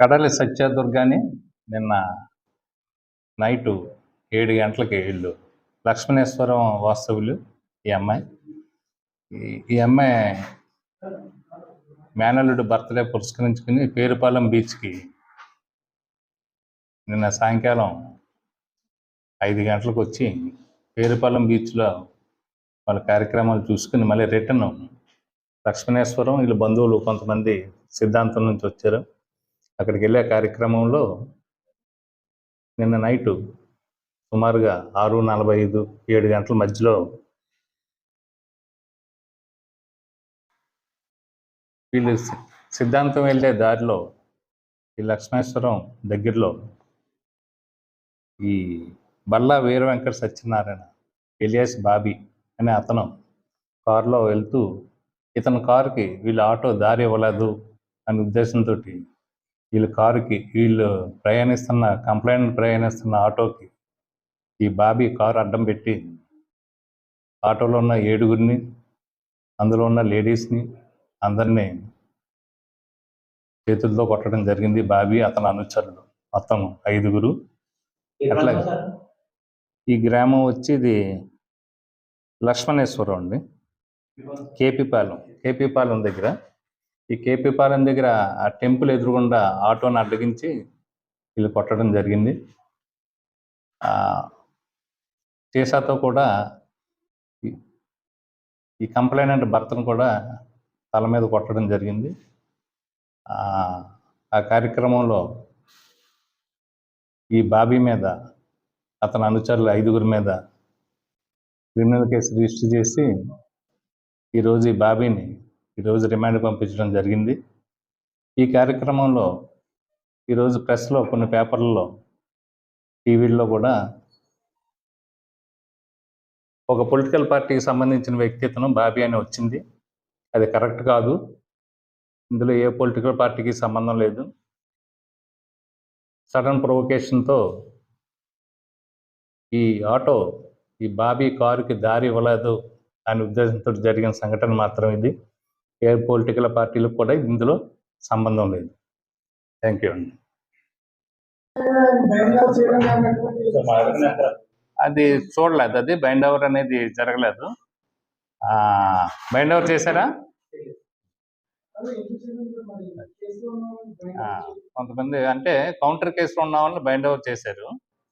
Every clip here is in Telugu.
కడలి సత్యదుర్గాని నిన్న నైటు ఏడు గంటలకి ఇల్లు. లక్ష్మణేశ్వరం వాస్తవులు ఈ అమ్మాయి. ఈ- ఈ అమ్మాయి మేనల్లుడు బర్త్డే పురస్కరించుకుని పేరుపాలెం బీచ్కి నిన్న సాయంకాలం ఐదు గంటలకు వచ్చి పేరుపాలెం బీచ్లో వాళ్ళ కార్యక్రమాలు చూసుకుని మళ్ళీ రిటర్న్ లక్ష్మణేశ్వరం వీళ్ళ బంధువులు కొంతమంది సిద్ధాంతం నుంచి వచ్చారు. అక్కడికి వెళ్ళే కార్యక్రమంలో నిన్న నైటు సుమారుగా ఆరు నలభై ఐదు ఏడు గంటల మధ్యలో వీళ్ళు సి- సిద్ధాంతం వెళ్ళే దారిలో ఈ లక్ష్మేశ్వరం దగ్గరలో ఈ బల్లా వీర వెంకట సత్యనారాయణ ఎలియాస్ బాబీ అనే అతను కారులో వెళ్తూ ఇతని కారుకి వీళ్ళ ఆటో దారి ఇవ్వలేదు అనే ఉద్దేశంతో వీళ్ళ కారుకి వీళ్ళు ప్రయాణిస్తున్న కంప్లైంట్ ప్రయాణిస్తున్న ఆటోకి ఈ బాబీ కారు అడ్డం పెట్టి ఆటోలో ఉన్న ఏడుగురిని అందులో ఉన్న లేడీస్ని అందరినీ చేతులతో కొట్టడం జరిగింది బాబీ అతని అనుచరులు. మొత్తం ఐదుగురు. అట్లాగే ఈ గ్రామం వచ్చి ఇది లక్ష్మణేశ్వరం అండి. కేపీపాలెం కేపీపాలెం దగ్గర. ఈ కేపీపాలెం దగ్గర ఆ టెంపుల్ ఎదురుగుండా ఆటోని అడ్డగించి వీళ్ళు కొట్టడం జరిగింది. సీసాతో కూడా ఈ- కంప్లైంట్ కంప్లైనెంట్ భర్తను కూడా తల మీద కొట్టడం జరిగింది. ఆ ఆ కార్యక్రమంలో ఈ బాబీ మీద అతని అనుచరులు ఐదుగురి మీద క్రిమినల్ కేసు రిజిస్టర్ చేసి ఈరోజు ఈ బాబీని ఈరోజు రిమాండ్ పంపించడం జరిగింది. ఈ కార్యక్రమంలో ఈరోజు ప్రెస్లో కొన్ని పేపర్లలో టీవీల్లో కూడా ఒక పొలిటికల్ పార్టీకి సంబంధించిన వ్యక్తిత్వం బాబీ అని వచ్చింది. అది కరెక్ట్ కాదు. ఇందులో ఏ పొలిటికల్ పార్టీకి సంబంధం లేదు. సడన్ ప్రొవకేషన్తో ఈ ఆటో ఈ బాబీ కారుకి దారి ఇవ్వలేదు. అనే ఉద్దేశంతో జరిగిన సంఘటన మాత్రం ఇది. ఏ పొలిటికల్ పార్టీలకు కూడా ఇందులో సంబంధం లేదు. థ్యాంక్ యూ అండి. అది చూడలేదు. అది బైండ్ ఓవర్ అనేది జరగలేదు. బైండ్ ఓవర్ చేశారా? కొంతమంది అంటే కౌంటర్ కేసులో ఉన్న వాళ్ళని బైండ్ ఓవర్ చేశారు.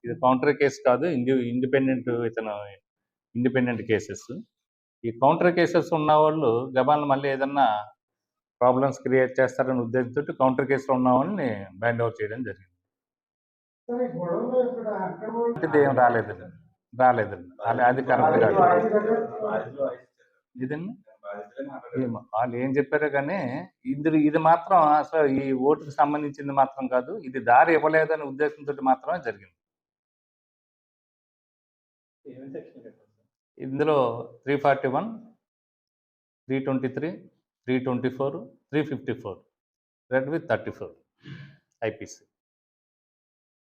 ఇది కౌంటర్ కేసు కాదు. ఇండి ఇండిపెండెంట్ ఇతను ఇండిపెండెంట్ కేసెస్. ఈ కౌంటర్ కేసెస్ ఉన్న వాళ్ళు గబాలను మళ్ళీ ఏదన్నా ప్రాబ్లమ్స్ క్రియేట్ చేస్తారనే ఉద్దేశంతో కౌంటర్ కేసులో ఉన్న వాళ్ళని బైండ్ ఓవర్ చేయడం జరిగింది. ఇది ఏం రాలేదు రాలేదండి. అది- కరెక్ట్ కాదు. ఇదండి? వాళ్ళు ఏం చెప్పారో కానీ ఇందులో ఇది మాత్రం అసలు ఈ ఓటుకు సంబంధించింది మాత్రం కాదు ఇది దారి ఇవ్వలేదనే ఉద్దేశంతో మాత్రమే జరిగింది. ఇందులో three forty one three twenty three three twenty four three fifty four read with thirty four IPC